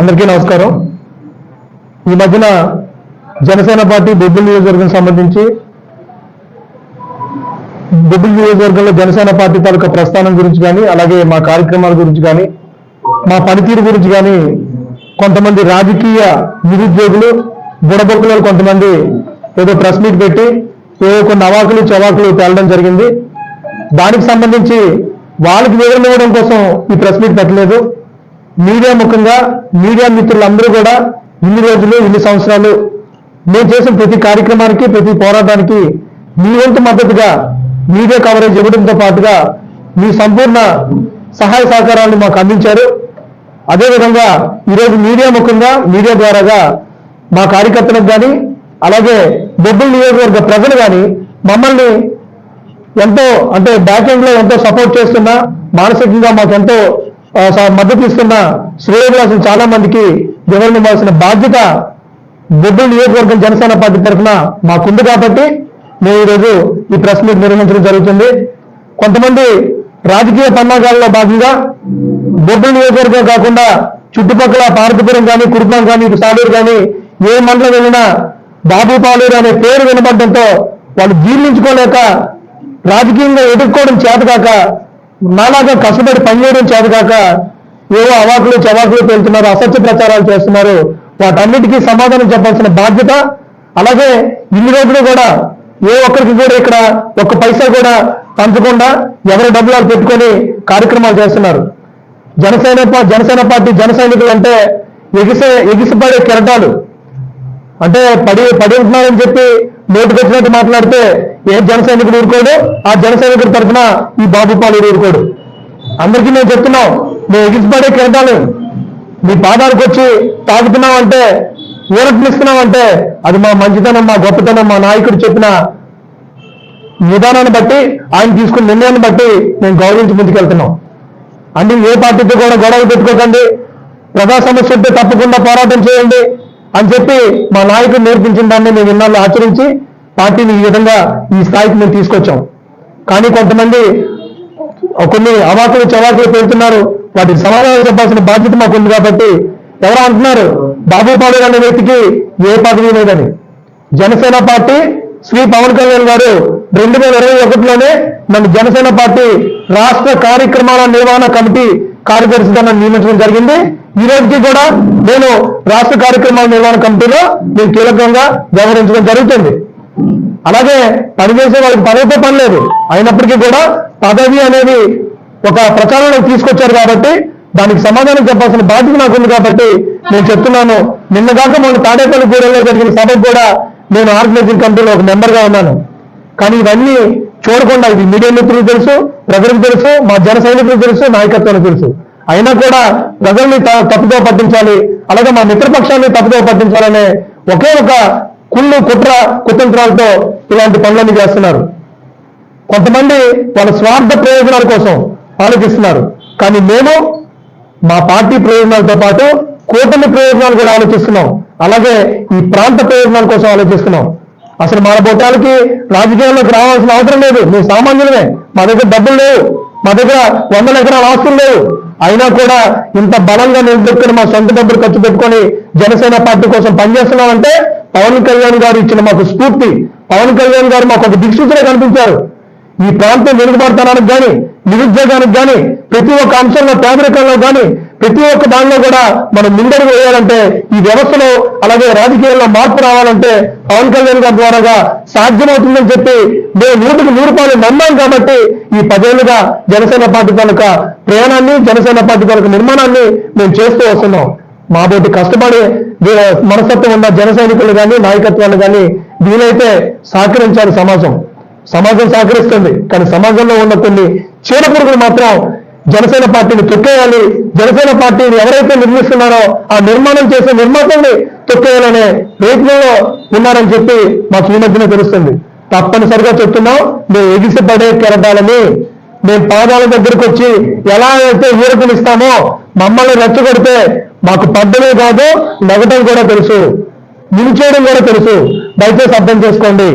అందరికీ నమస్కారం. ఈ మధ్యన జనసేన పార్టీ బొబ్బిలి నియోజకవర్గం సంబంధించి బొబ్బిలి నియోజకవర్గంలో జనసేన పార్టీ తాలూకా ప్రస్థానం గురించి కానీ అలాగే మా కార్యక్రమాల గురించి కానీ మా పనితీరు గురించి కానీ కొంతమంది రాజకీయ నిరుద్యోగులు బుడబొక్కులు కొంతమంది ఏదో ప్రెస్ మీట్ పెట్టి ఏదో కొన్ని అవాకులు చవాకులు తేలడం జరిగింది. దానికి సంబంధించి వాళ్ళకి వివరణ ఇవ్వడం కోసం ఈ ప్రెస్ మీట్ పెట్టలేదు. మీడియా ముఖంగా మీడియా మిత్రులందరూ కూడా ఇన్ని రోజులు ఇన్ని సంవత్సరాలు మేము చేసిన ప్రతి కార్యక్రమానికి ప్రతి పోరాటానికి మీ వంతు మద్దతుగా మీడియా కవరేజ్ ఇవ్వడంతో పాటుగా మీ సంపూర్ణ సహాయ సహకారాన్ని మాకు అందించారు. అదేవిధంగా ఈరోజు మీడియా ముఖంగా మీడియా ద్వారాగా మా కార్యకర్తలకు కానీ అలాగే బొబ్బుల నియోజకవర్గ ప్రజలు కానీ మమ్మల్ని ఎంతో అంటే బ్యాక్లో ఎంతో సపోర్ట్ చేస్తున్నా మానసికంగా మాకు ఎంతో మద్దతు ఇస్తున్న శ్రేయోభిలాసులు చాలా మందికి వివరణ ఇవ్వాల్సిన బాధ్యత బొబ్బుల నియోజకవర్గం జనసేన పార్టీ తరఫున మాకుంది కాబట్టి మేము ఈరోజు ఈ ప్రెస్ మీట్ నిర్వహించడం జరుగుతుంది. కొంతమంది రాజకీయ పన్నాగాల్లో భాగంగా బొబ్బుల నియోజకవర్గం కాకుండా చుట్టుపక్కల పార్వతీపురం కానీ కురుపాం కానీ సాలూరు కానీ ఏ మండలం వెళ్ళినా బాబు పాలూరు అనే పేరు వినపడడంతో వాళ్ళు జీర్ణించుకోలేక రాజకీయంగా ఎదుర్కోవడం చేతకాక నాలాగా కష్టపడి పనిచేయడం చేతకాక ఏవో అవాకులు చవాకులు పెళ్తున్నారు అసత్య ప్రచారాలు చేస్తున్నారు. వాటన్నిటికీ సమాధానం చెప్పాల్సిన బాధ్యత అలాగే ఇన్ని రోజులు కూడా ఏ ఒక్కరికి కూడా ఇక్కడ ఒక్క పైసా కూడా పంచకుండా ఎవరి డబ్బులు పెట్టుకొని కార్యక్రమాలు చేస్తున్నారు. జనసేన జనసేన పార్టీ జన సైనికులు అంటే ఎగిసే ఎగిసిపడే కెరటాలు. అంటే పడి పడి ఉంటున్నారని చెప్పి నోటికి వచ్చినట్టు మాట్లాడితే ఏ జన సైనికుడు ఊరుకోడు? ఆ జన సైనికుడి తరఫున ఈ బాబు పాలు ఊరుకోడు. అందరికీ మేము చెప్తున్నాం నువ్వు ఎగిసిపడే కిరటాలు మీ పాదాలకు వచ్చి తాగుతున్నావంటే ఊరట్నిస్తున్నామంటే అది మా మంచితనం మా గొప్పతనం మా నాయకుడు చెప్పిన విధానాన్ని బట్టి ఆయన తీసుకున్న నిర్ణయాన్ని బట్టి మేము గౌరవించి ముందుకెళ్తున్నాం. అంటే ఏ పార్టీతో కూడా గొడవలు పెట్టుకోకండి. ప్రజా సమస్య ఉంటే తప్పకుండా పోరాటం చేయండి. అని చెప్పి మా నాయకుడు నేర్పించిన దాన్ని మేము ఇన్నాళ్ళు ఆచరించి పార్టీని ఈ విధంగా ఈ స్థాయికి మేము తీసుకొచ్చాం. కానీ కొంతమంది కొన్ని అవాకులు చవాకులు పెడుతున్నారు. వాటికి సమాధానం చెప్పాల్సిన బాధ్యత మాకు ఉంది కాబట్టి ఎవరు అంటున్నారు? బాబు పాడు అనే వ్యక్తికి ఏ పదవి లేదని. జనసేన పార్టీ శ్రీ పవన్ కళ్యాణ్ గారు రెండు వేల ఇరవై ఒకటిలోనే మన జనసేన పార్టీ రాష్ట్ర కార్యక్రమాల నిర్వహణ కమిటీ కార్యదర్శిగా నన్ను నియమించడం జరిగింది. ఈ రోజుకి కూడా నేను రాష్ట్ర కార్యక్రమాల నిర్వహణ కమిటీలో నేను కీలకంగా వ్యవహరించడం జరుగుతుంది. అలాగే పనిచేసే వాళ్ళకి పదవితో పని లేదు. అయినప్పటికీ కూడా పదవి అనేది ఒక ప్రచారంలో తీసుకొచ్చారు కాబట్టి దానికి సమాధానం చెప్పాల్సిన బాధ్యత నాకుంది కాబట్టి నేను చెప్తున్నాను. నిన్నగాక మొన్న తాడేపల్లి గూడెంలో జరిగిన సభకు కూడా నేను ఆర్గనైజింగ్ కమిటీలో ఒక మెంబర్గా ఉన్నాను. కానీ ఇవన్నీ చూడకుండా ఇది మీడియా మిత్రులు తెలుసు ప్రజలకు తెలుసు మా జన సైనికులు తెలుసు నాయకత్వానికి తెలుసు. అయినా కూడా ప్రజల్ని త- తప్పుదో పట్టించాలి అలాగే మా మిత్రపక్షాన్ని తప్పుదో పట్టించాలనే ఒకే ఒక కుళ్ళు కుట్ర కుతంత్రాలతో ఇలాంటి పనులన్నీ చేస్తున్నారు. కొంతమంది వాళ్ళ స్వార్థ ప్రయోజనాల కోసం ఆలోచిస్తున్నారు. కానీ మేము మా పార్టీ ప్రయోజనాలతో పాటు కూటమి ప్రయోజనాలు కూడా ఆలోచిస్తున్నాం. అలాగే ఈ ప్రాంత ప్రయోజనాల కోసం ఆలోచిస్తున్నాం. అసలు మన బొట్టాలకి రాజకీయాల్లోకి రావాల్సిన అవసరం లేదు. మేము సామాన్యులమే మా దగ్గర డబ్బులు లేవు. మా దగ్గర వందల ఎకరాల ఆస్తులు లేవు. అయినా కూడా ఇంత బలంగా నిలబెట్టుకుని మా సొంత డబ్బులు ఖర్చు పెట్టుకొని జనసేన పార్టీ కోసం పనిచేస్తున్నామంటే పవన్ కళ్యాణ్ గారు ఇచ్చిన మాకు స్ఫూర్తి. పవన్ కళ్యాణ్ గారు మాకు ఒక దిక్సూచన కనిపించారు. ఈ ప్రాంతం వెనుకబడతానానికి కానీ నిరుద్యోగానికి కానీ ప్రతి ఒక్క అంశంలో పేదరికంలో కానీ ప్రతి ఒక్క దానిలో కూడా మనం ముందడుగు వేయాలంటే ఈ వ్యవస్థలో అలాగే రాజకీయాల్లో మార్పు రావాలంటే పవన్ కళ్యాణ్ గారి ద్వారాగా సాధ్యమవుతుందని చెప్పి మేము నూటికి నూరు రూపాయలు నమ్మాం కాబట్టి ఈ పదేళ్ళుగా జనసేన పార్టీ కనుక ప్రయాణాన్ని జనసేన పార్టీ కనుక నిర్మాణాన్ని మేము చేస్తూ వస్తున్నాం. మాబోటి కష్టపడి మనస్తత్వం ఉన్న జన సైనికులు కానీ నాయకత్వాలు కానీ వీలైతే సహకరించాలి సమాజం. సమాజం సహకరిస్తుంది కానీ సమాజంలో ఉన్న కొన్ని చీడ పురుగులు మాత్రం జనసేన పార్టీని తొక్కేయాలి. జనసేన పార్టీని ఎవరైతే నిర్మిస్తున్నారో ఆ నిర్మాణం చేసే నిర్మాతల్ని తొక్కేయాలనే ప్రయత్నంలో ఉన్నారని చెప్పి మాకు ఈ మధ్యన తెలుస్తుంది. తప్పనిసరిగా చెప్తున్నాం మేము ఎగిసిపడే కెరటాలని. మేము పాదాల దగ్గరకు వచ్చి ఎలా అయితే ఊరకునిస్తామో మమ్మల్ని రెచ్చగొడితే మాకు పడ్డమే కాదు నగటం కూడా తెలుసు. నిలిచేయడం కూడా తెలుసు. దయచేసి అర్థం చేసుకోండి.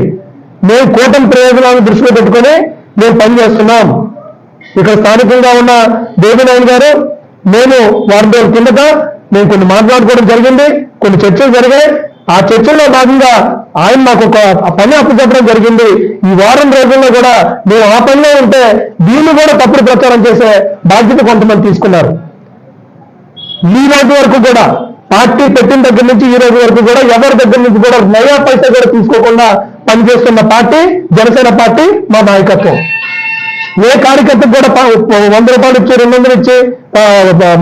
మేము కూటమి ప్రయోజనాలను దృష్టిలో పెట్టుకొని మేము పనిచేస్తున్నాం. ఇక్కడ స్థానికంగా ఉన్న దేవినాయన్ గారు మేము వారితో కిందట మేము కొన్ని మాట్లాడుకోవడం జరిగింది కొన్ని చర్చలు జరిగాయి. ఆ చర్చల్లో భాగంగా ఆయన నాకు ఒక పని అప్పచెప్పడం జరిగింది. ఈ వారం రోజుల్లో కూడా మేము ఆ పనిలో ఉంటే దీన్ని కూడా తప్పుడు ప్రచారం చేసే బాధ్యత కొంతమంది తీసుకున్నారు. ఈ రోజు వరకు కూడా పార్టీ పెట్టిన దగ్గర నుంచి ఈ రోజు వరకు కూడా ఎవరి దగ్గర నుంచి కూడా నయా పైసా కూడా తీసుకోకుండా పనిచేస్తున్న పార్టీ జనసేన పార్టీ మా నాయకత్వం. ఏ కార్యకర్తకు కూడా వంద రూపాయలు ఇచ్చి రెండు వందలు ఇచ్చి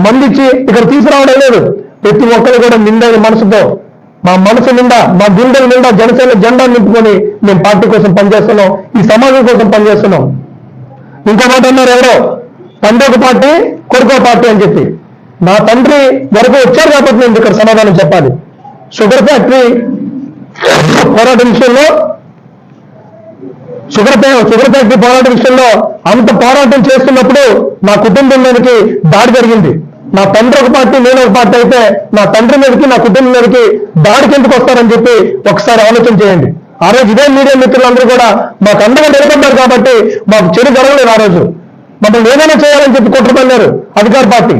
మంది ఇచ్చి ఇక్కడ తీసుకురావడం లేదు. ప్రతి ఒక్కరు కూడా నిండైన మనసుతో మా మనసు నిండా మా గుండెల నిండా జనసేన జెండా నింపుకొని మేము పార్టీ కోసం పనిచేస్తున్నాం ఈ సమాజం కోసం పనిచేస్తున్నాం. ఇంకో మాట అన్నారు ఎవరో? తండ్రి ఒక పార్టీ కొడుకో పార్టీ అని చెప్పి. నా తండ్రి వరకు వచ్చారు కాబట్టి నేను ఇక్కడ సమాధానం చెప్పాలి. షుగర్ ఫ్యాక్టరీ పోరాటం విషయంలో షుగర్ షుగర్ ఫ్యాక్టరీ పోరాటం విషయంలో అంత పోరాటం చేస్తున్నప్పుడు నా కుటుంబం మీదకి దాడి జరిగింది. నా తండ్రి ఒక పార్టీ నేను ఒక పార్టీ అయితే నా తండ్రి మీదకి నా కుటుంబం మీదకి దాడికి ఎందుకు వస్తారని చెప్పి ఒకసారి ఆలోచన చేయండి. ఆ రోజు ఇదే మీడియా మిత్రులందరూ కూడా మాకు అండగా నిలబడ్డారు కాబట్టి మాకు చెడు జరగలేదు ఆ రోజు. మమ్మల్ని ఏదైనా చేయాలని చెప్పి కుట్రపన్నారు అధికార పార్టీ.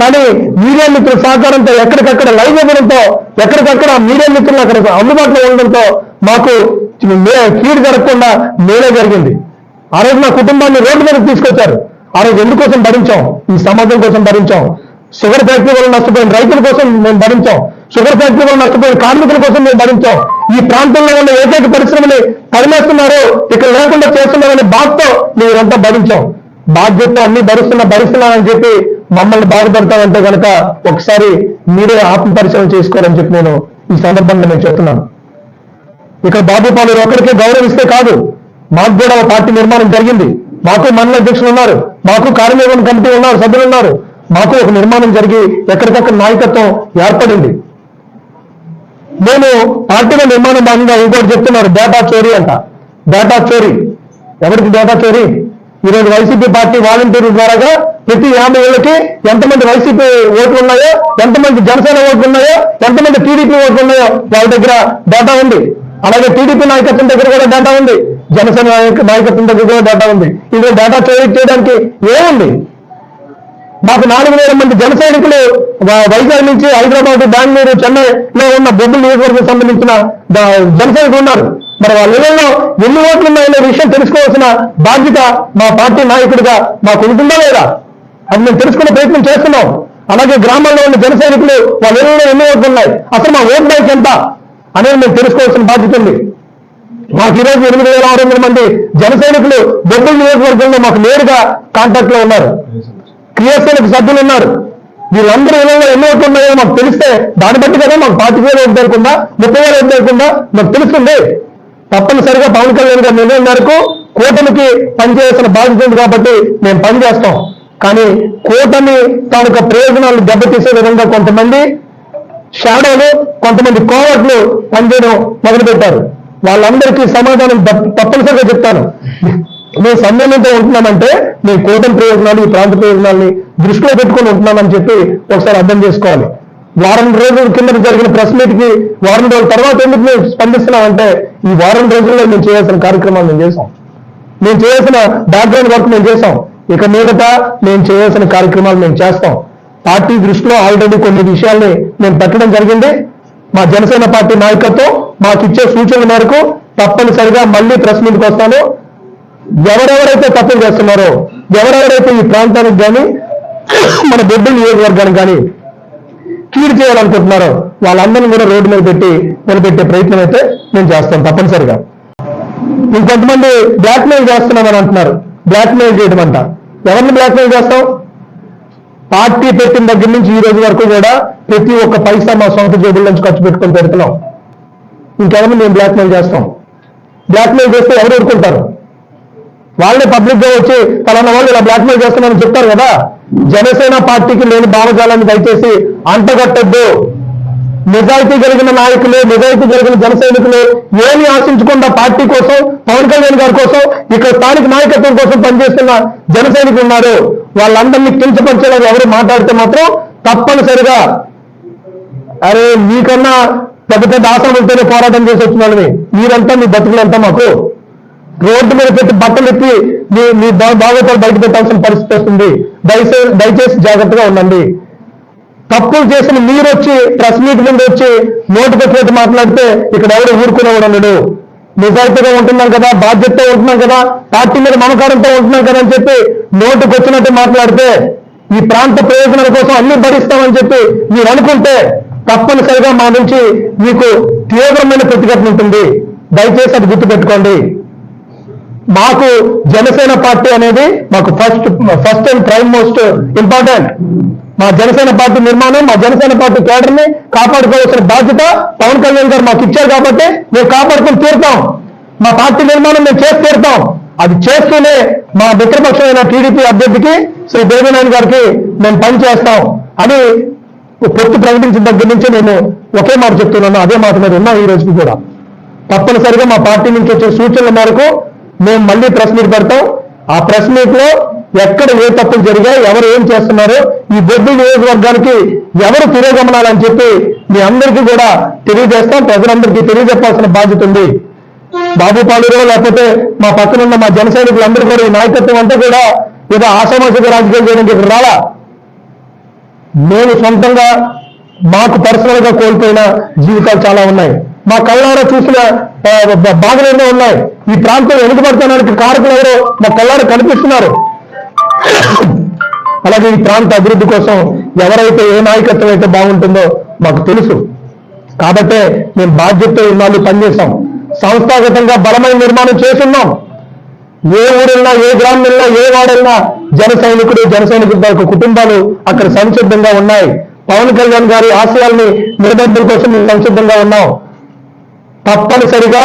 కానీ మీడియా మిత్రుల సహకారంతో ఎక్కడికక్కడ లైవ్ ఇవ్వడంతో ఎక్కడికక్కడ మీడియా మిత్రులు అక్కడ అందుబాటులో ఉండడంతో మాకు కీడు జరగకుండా మేలే జరిగింది. ఆ రోజు నా కుటుంబాన్ని రోడ్డు మీదకి తీసుకొచ్చారు. ఆ రోజు ఎందుకోసం భరించాం. ఈ సమాజం కోసం భరించాం. షుగర్ ఫ్యాక్టరీ వల్ల నష్టపోయిన రైతుల కోసం మేము భరించాం. షుగర్ ఫ్యాక్టరీ వల్ల నష్టపోయిన కార్మికుల కోసం మేము భరించాం. ఈ ప్రాంతంలో ఉన్న ఏకైక పరిశ్రమని తరిమేస్తున్నారు ఇక్కడ లేకుండా చేస్తున్నారనే బాధతో మీరంతా భరించాం. బాధ్యత అన్ని భరిస్తున్నా భరిస్తున్నానని చెప్పి మమ్మల్ని బాధపడతామంటే కనుక ఒకసారి మీరే ఆత్మ పరిశ్రమ చేసుకోవాలని చెప్పి నేను ఈ సందర్భంగా నేను చెప్తున్నాను. ఇక్కడ బాబు పాలు ఒకరికే గౌరవిస్తే కాదు. మాకు కూడా పార్టీ నిర్మాణం జరిగింది. మాకు మండల అధ్యక్షులు ఉన్నారు. మాకు కార్యనిర్వహణ కమిటీ ఉన్నారు సభ్యులు ఉన్నారు. మాకు ఒక నిర్మాణం జరిగి ఎక్కడికక్కడ నాయకత్వం ఏర్పడింది. నేను పార్టీలో నిర్మాణం భాగంగా ఇంకోటి చెప్తున్నారు డేటా చోరీ అంట. డేటా చోరీ. ఎవరికి డేటా చోరీ? ఈరోజు వైసీపీ పార్టీ వాలంటీర్ల ద్వారాగా ప్రతి యాభై ఏళ్ళకి ఎంతమంది వైసీపీ ఓట్లు ఉన్నాయో ఎంతమంది జనసేన ఓట్లు ఉన్నాయో ఎంతమంది టీడీపీ ఓట్లు ఉన్నాయో వాళ్ళ దగ్గర డేటా ఉంది. అలాగే టీడీపీ నాయకత్వం దగ్గర కూడా డేటా ఉంది. జనసేన నాయక- నాయకత్వం దగ్గర కూడా డేటా ఉంది. ఇందులో డేటా చోరీ చేయడానికి ఏముంది? మాకు నాలుగు వేల మంది జన సైనికులు వైజాగ్ నుంచి హైదరాబాద్ బెంగళూరు చెన్నైలో ఉన్న బొబ్బుల నియోజకవర్గం సంబంధించిన జన సైనికులు ఉన్నారు. మరి వాళ్ళ ఇళ్ళలో ఎన్ని ఓట్లు ఉన్నాయనే విషయం తెలుసుకోవాల్సిన బాధ్యత మా పార్టీ నాయకుడిగా మాకు ఉంటుందా లేదా? అది మేము తెలుసుకునే ప్రయత్నం చేస్తున్నాం. అలాగే గ్రామాల్లో ఉన్న జన సైనికులు వాళ్ళ ఇళ్ళలో ఎన్ని ఓట్లు ఉన్నాయి? అసలు మా ఓట్ బ్యాంక్ ఎంత? అనేది మేము తెలుసుకోవాల్సిన బాధ్యత ఉంది. మాకు ఈరోజు ఎనిమిది వేల ఆరు వందల మంది జన సైనికులు బొబ్బుల నియోజకవర్గంలో మాకు నేరుగా కాంటాక్ట్లో ఉన్నారు. క్రియాశీలక సభ్యులు ఉన్నారు. వీళ్ళందరూ ఇళ్ళలో ఎన్ని ఓట్లు ఉన్నాయో మాకు తెలిస్తే దాన్ని బట్టి కదా మాకు పాతిక వేలు ఓట్లు లేకుండా ముప్పై వేలు ఓట్లు లేకుండా మాకు తెలుస్తుంది. తప్పనిసరిగా పవన్ కళ్యాణ్ గారి నిర్ణయం మేరకు కూటమికి పనిచేయాల్సిన బాధ్యత ఉంది కాబట్టి మేము పని చేస్తాం కానీ కూటమి తాలూకా ప్రయోజనాలు దెబ్బతీసే విధంగా కొంతమంది షాడోలో కొంతమంది కోవర్ట్లు పనిచేయడం మొదలుపెట్టారు. వాళ్ళందరికీ సమాధానం తప్పనిసరిగా చెప్తాను. మేము సమ్మేళనంతో ఉంటున్నామంటే మీ కూటమి ప్రయోజనాలు ఈ ప్రాంత ప్రయోజనాల్ని దృష్టిలో పెట్టుకొని ఉంటున్నామని చెప్పి ఒకసారి అర్థం చేసుకోవాలి. వారం రోజుల కింద జరిగిన ప్రెస్ మీట్కి వారం రోజుల తర్వాత ఎందుకు మేము స్పందిస్తున్నామంటే ఈ వారం రోజుల్లో మేము చేయాల్సిన కార్యక్రమాలు మేము చేసాం మేము చేయాల్సిన బ్యాక్గ్రౌండ్ వర్క్ మేము చేసాం ఇక మీదట మేము చేయాల్సిన కార్యక్రమాలు మేము చేస్తాం. పార్టీ దృష్టిలో ఆల్రెడీ కొన్ని విషయాల్ని మేము పెట్టడం జరిగింది. మా జనసేన పార్టీ నాయకత్వం మాకు ఇచ్చే సూచనల మేరకు తప్పనిసరిగా మళ్ళీ ప్రెస్ మీట్కి వస్తాను. ఎవరెవరైతే తప్పులు చేస్తున్నారో ఎవరెవరైతే ఈ ప్రాంతానికి కానీ మన బొడ్డు నియోజకవర్గానికి కానీ కీడు చేయాలనుకుంటున్నారో వాళ్ళందరినీ కూడా రోడ్డు మీద పెట్టి నిలబెట్టే ప్రయత్నం అయితే మేము చేస్తాం తప్పనిసరిగా. ఇంకొంతమంది బ్లాక్మెయిల్ చేస్తున్నామని అంటున్నారు. బ్లాక్మెయిల్ చేయడం అంట. ఎవరిని బ్లాక్మెయిల్ చేస్తాం? పార్టీ పెట్టిన దగ్గర నుంచి ఈ రోజు వరకు కూడా ప్రతి ఒక్క పైసా మా సొంత జేబుల నుంచి ఖర్చు పెట్టుకొని పెడుతున్నాం. ఇంకెవరిని మేము బ్లాక్ మెయిల్ చేస్తాం. బ్లాక్ మెయిల్ చేస్తే ఎవరు ఊరుకుంటారు? వాళ్ళే పబ్లిక్గా వచ్చి ఫలానా వాళ్ళు ఇలా బ్లాక్ మెయిల్ చేస్తున్నారని చెప్తారు కదా. జనసేన పార్టీకి లేని భావజాలాన్ని దయచేసి అంటగట్టద్దు. నిజాయితీ కలిగిన నాయకులు నిజాయితీ కలిగిన జన సైనికులు ఏమి ఆశించకుండా పార్టీ కోసం పవన్ కళ్యాణ్ గారి కోసం ఇక్కడ స్థానిక నాయకత్వం కోసం పనిచేస్తున్న జన సైనికులు ఉన్నారు. వాళ్ళందరినీ కించపరిచేలాగా ఎవరు మాట్లాడితే మాత్రం తప్పనిసరిగా అరే మీకన్నా పెద్ద పెద్ద ఆశ్రమంతోనే పోరాటం చేసి వచ్చిన వాళ్ళని మీరంతా మీ బతుకులంతా మాకు రోడ్డు మీద పెట్టి బట్టలు ఎత్తి మీ మీ బా- బయట పెట్టాల్సిన పరిస్థితి వస్తుంది. దయచేసి దయచేసి జాగ్రత్తగా ఉండండి. తప్పులు చేసిన మీరు వచ్చి ప్రెస్ మీట్ ముందు వచ్చి నోటికొచ్చినట్టు మాట్లాడితే ఇక్కడ ఎవరు ఊరుకునేవాడు ఉండడు. నిజాయితీగా ఉంటున్నాం కదా బాధ్యతతో ఉంటున్నాం కదా పార్టీ మీద మమకారంతో ఉంటున్నాం కదా అని చెప్పి నోటికొచ్చినట్టు మాట్లాడితే ఈ ప్రాంత ప్రయోజనాల కోసం అన్ని భరిస్తామని చెప్పి మీరు అనుకుంటే తప్పనిసరిగా మా నుంచి మీకు తీవ్రమైన ప్రతిఘటన ఉంటుంది. దయచేసి అది గుర్తుపెట్టుకోండి. మాకు జనసేన పార్టీ అనేది మాకు first first and prime most important మా జనసేన పార్టీ నిర్మాణం మా జనసేన పార్టీ కేడర్ని కాపాడుకోవాల్సిన బాధ్యత పవన్ కళ్యాణ్ గారు మాకు ఇచ్చారు కాబట్టి మేము కాపాడుకుని తీరుతాం. మా పార్టీ నిర్మాణం మేము చేసి తీరుతాం. అది చేస్తూనే మా మిత్రపక్షమైన టీడీపీ అభ్యర్థికి శ్రీ దేవినాయన్ గారికి మేము పని చేస్తాం అని పొత్తు ప్రకటించిన దగ్గర నుంచి నేను ఒకే మాట చెప్తున్నాను. అదే మాట మీద ఉన్నా ఈ రోజుకి కూడా. తప్పనిసరిగా మా పార్టీ నుంచి వచ్చే సూచనల మేరకు మేము మళ్ళీ ప్రెస్ మీట్ పెడతాం. ఆ ప్రెస్ మీట్లో ఎక్కడ ఏ తప్పులు జరిగాయి ఎవరు ఏం చేస్తున్నారు ఈ బొడ్డు నియోజకవర్గానికి ఎవరు తిరోగమనాలని చెప్పి మీ అందరికీ కూడా తెలియజేస్తాం ప్రజలందరికీ తెలియజెప్పాల్సిన బాధ్యత ఉంది. బాబు లేకపోతే మా పక్కన ఉన్న మా జన సైనికులందరూ కూడా ఈ నాయకత్వం అంతా కూడా ఏదో ఆసామాసిక రాజకీయాలు చేయడానికి ఇక్కడ రాలా? మేము సొంతంగా మాకు పర్సనల్గా కోల్పోయిన జీవితాలు చాలా ఉన్నాయి. మా కళ్ళారా చూసిన బాధలు ఎన్నో ఉన్నాయి. ఈ ప్రాంతం వెనుకబడతానికి కారకులు ఎవరో మా కళ్ళారా కనిపిస్తున్నారు. అలాగే ఈ ప్రాంత అభివృద్ధి కోసం ఎవరైతే ఏ నాయకత్వం అయితే బాగుంటుందో మాకు తెలుసు. కాబట్టే మేము బాధ్యతతో ఇన్నాళ్ళు పనిచేశాం. సంస్థాగతంగా బలమైన నిర్మాణం చేస్తున్నాం. ఏ ఊరెళ్ళినా ఏ గ్రామం వెళ్ళినా ఏ వాడెళ్ళినా జన సైనికుడు జన సైనికుడు కుటుంబాలు అక్కడ సంసిద్ధంగా ఉన్నాయి. పవన్ కళ్యాణ్ గారి ఆశయాల్ని నిలబెట్టడం కోసం మేము సంసిద్ధంగా ఉన్నాం. తప్పనిసరిగా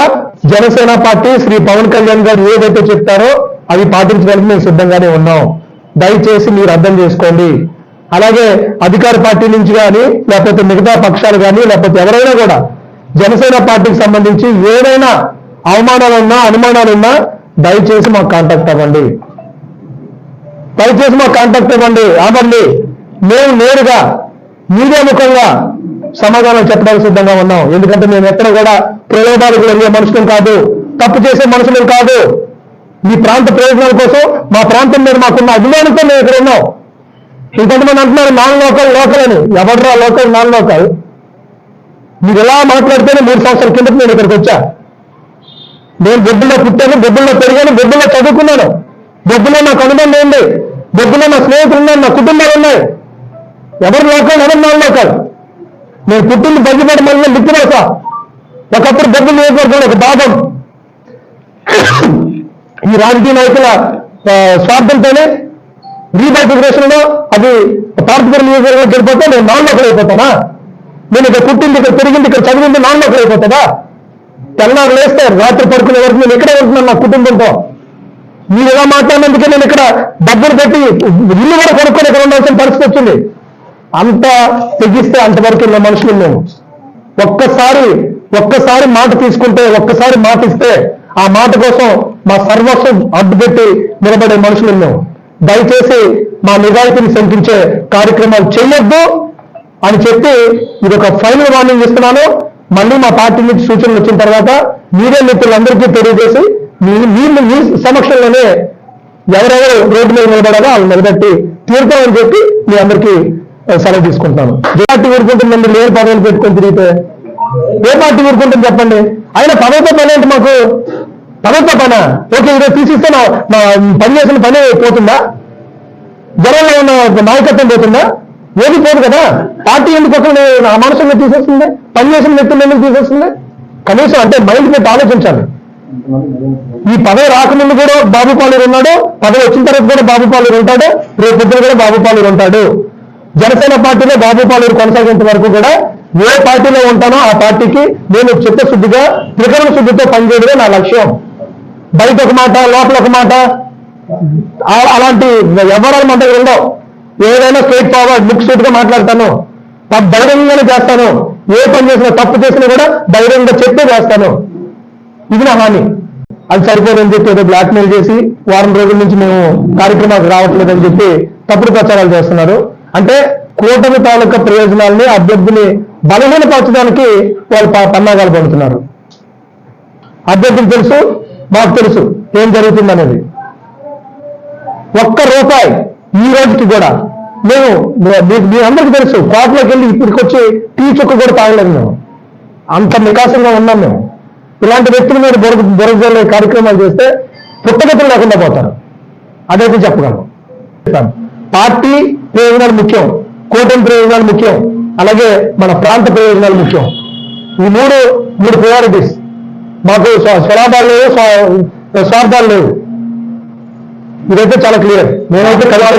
జనసేన పార్టీ శ్రీ పవన్ కళ్యాణ్ గారు ఏదైతే చెప్తారో అవి పాటించడానికి మేము సిద్ధంగానే ఉన్నాం. దయచేసి మీరు అర్థం చేసుకోండి. అలాగే అధికార పార్టీ నుంచి కానీ లేకపోతే మిగతా పక్షాలు కానీ లేకపోతే ఎవరైనా కూడా జనసేన పార్టీకి సంబంధించి ఏదైనా అవమానాలున్నా అనుమానాలున్నా దయచేసి మాకు కాంటాక్ట్ అవ్వండి. దయచేసి మాకు కాంటాక్ట్ ఇవ్వండి అవ్వండి. మేము నేరుగా మీడియా ముఖంగా సమాధానం చెప్పడానికి సిద్ధంగా ఉన్నాం. ఎందుకంటే మేము ఎక్కడ కూడా ప్రలోభాలకు వెళ్ళే మనుషులం కాదు. తప్పు చేసే మనుషులం కాదు. మీ ప్రాంత ప్రయోజనాల కోసం మా ప్రాంతం మీద మాకున్న అభిమానంతో మేము ఇక్కడ ఉన్నాం. ఇంకొంతమంది అంటున్నారు నాన్ లోకల్ లోకల్ అని. ఎవడరా లోకల్ నాన్ లోకల్? మీరు ఎలా మాట్లాడితేనే మూడు సంవత్సరాల కిందట నేను ఇక్కడికి వచ్చా. నేను బొబ్బుల్లో పుట్టాను బొబ్బుల్లో పెరిగాను బొబ్బుల్లో చదువుకున్నాను. బొబ్బులో నాకు అనుబంధం ఉంది. బొబ్బులో నా స్నేహితులు ఉన్నారు నా కుటుంబాలు ఉన్నాయి. ఎవరు లోకల్ ఎవరు నాన్ లోకల్? నేను పుట్టింది బగ్గిపేట మళ్ళీ లిక్కిరేసా ఒకప్పుడు బొబ్బులు నియోజకవర్గంలో ఒక భాగం. ఈ రాజకీయ నాయకుల స్వార్థంతోనే రీబైఫిగ్రేషన్ అది పార్టీపురం నియోజకవర్గం గెలిపోతే నేను నాన్ లోకల్ అయిపోతానా? నేను ఇక్కడ పుట్టింది ఇక్కడ పెరిగింది ఇక్కడ చదివింది నాన్ లోకల్ అయిపోతుందా? తెల్లారు లేస్తే రాత్రి పడుకునే వరకు నేను ఇక్కడే ఉంటున్నాను నా కుటుంబంతో? మీరు ఎలా మాట్లాడినందుకే నేను ఇక్కడ డబ్బులు పెట్టి ఇల్లు కూడా కొనుక్కొని ఇక్కడ ఉండాల్సిన పరిస్థితి వచ్చింది. అంత తెగిస్తే అంతవరకు ఉన్న మనుషులు మేము ఒక్కసారి ఒక్కసారి మాట తీసుకుంటే ఒక్కసారి మాట ఇస్తే ఆ మాట కోసం మా సర్వస్వం అడ్డుపెట్టి నిలబడే మనుషులు దయచేసి మా నిజాయితీని శంకించే కార్యక్రమాలు చేయొద్దు అని చెప్పి ఇది ఒక ఫైనల్ వార్నింగ్ ఇస్తున్నాను. మళ్ళీ మా పార్టీ నుంచి సూచనలు వచ్చిన తర్వాత మీడియా మిత్రులందరికీ తెలియజేసి మీ మీరు మీ సమక్షంలోనే ఎవరెవరు రోడ్డు మీద నిలబడాలో వాళ్ళు నిలబెట్టి తీర్థమని చెప్పి మీ అందరికీ సెలవు తీసుకుంటున్నాను. ఏ పార్టీ ఊరుకుంటుందండి లేని పదవులు పెట్టుకొని తిరిగితే? ఏ పార్టీ ఊరుకుంటుంది చెప్పండి? అయినా పదవితో పని ఏంటి మాకు? పదవితో పన. ఓకే ఈరోజు తీసిస్తే నా నా పని చేసిన పని పోతుందా? జనంలో ఉన్న నాయకత్వం పోతుందా? ఏది పోదు కదా. పార్టీ ఎందుకు ఒకరిని నా మనసులో తీసేస్తుంది? పని చేసిన వ్యక్తులు ఎందుకు తీసేస్తుంది? కనీసం అంటే మైండ్ పెట్టి ఆలోచించాలి. ఈ పదవి రాకముందు కూడా బాబు పాలూరు ఉన్నాడు. పదవి వచ్చిన తర్వాత కూడా బాబు పాలూరు ఉంటాడు. రేపు పొద్దున కూడా బాబు పాలూరు ఉంటాడు. జనసేన పార్టీలో బాబు పాలూరు కొనసాగేంత వరకు కూడా ఏ పార్టీలో ఉంటానో ఆ పార్టీకి నేను చిత్తశుద్ధిగా త్రికరణ శుద్ధితో పనిచేయడమే నా లక్ష్యం. బయట ఒక మాట లోపల ఒక మాట అలాంటి వ్యవహారాలు మన దగ్గర ఉండవు. ఏదైనా స్ట్రైట్ ఫార్వర్డ్ బుక్ సూట్గా మాట్లాడతాను. బహిరంగంగానే చేస్తాను. ఏ పని చేసినా తప్పు చేసినా కూడా బహిరంగంగా చెప్పే చేస్తాను. ఇది నా హాని. అది సరిపోదని చెప్పి ఏదో బ్లాక్మెయిల్ చేసి వారం రోజుల నుంచి మేము కార్యక్రమాలకు రావట్లేదని చెప్పి తప్పుడు ప్రచారాలు చేస్తున్నారు. అంటే కూటమి తాలూకా ప్రయోజనాల్ని అభ్యర్థిని బలహీనపరచడానికి వాళ్ళు పన్నాగాలు పడుతున్నారు. అభ్యర్థులు తెలుసు మాకు తెలుసు ఏం జరుగుతుందనేది. ఒక్క రూపాయి ఈ రోజుకి కూడా మేము మీ- మీ అందరికీ తెలుసు కోటలోకి వెళ్ళి ఇప్పటికి వచ్చి టీ చుక్క కూడా తాగలేదు మేము. అంత నికాసంగా ఉన్నాం మేము. ఇలాంటి వ్యక్తుల మీద బురద బురదలే కార్యక్రమాలు చేస్తే పుట్టగతులు లేకుండా పోతారు. అదైతే చెప్పగలను. పార్టీ ప్రయోజనాలు ముఖ్యం కూటమి ప్రయోజనాలు ముఖ్యం అలాగే మన ప్రాంత ప్రయోజనాలు ముఖ్యం. ఈ మూడు మూడు ప్రయారిటీస్ మాకు స్వ- స్వలాభాలు లేవు స్వ- స్వార్థాలు లేవు ఇదైతే చాలా క్లియర్ నేనైతే కలవాలి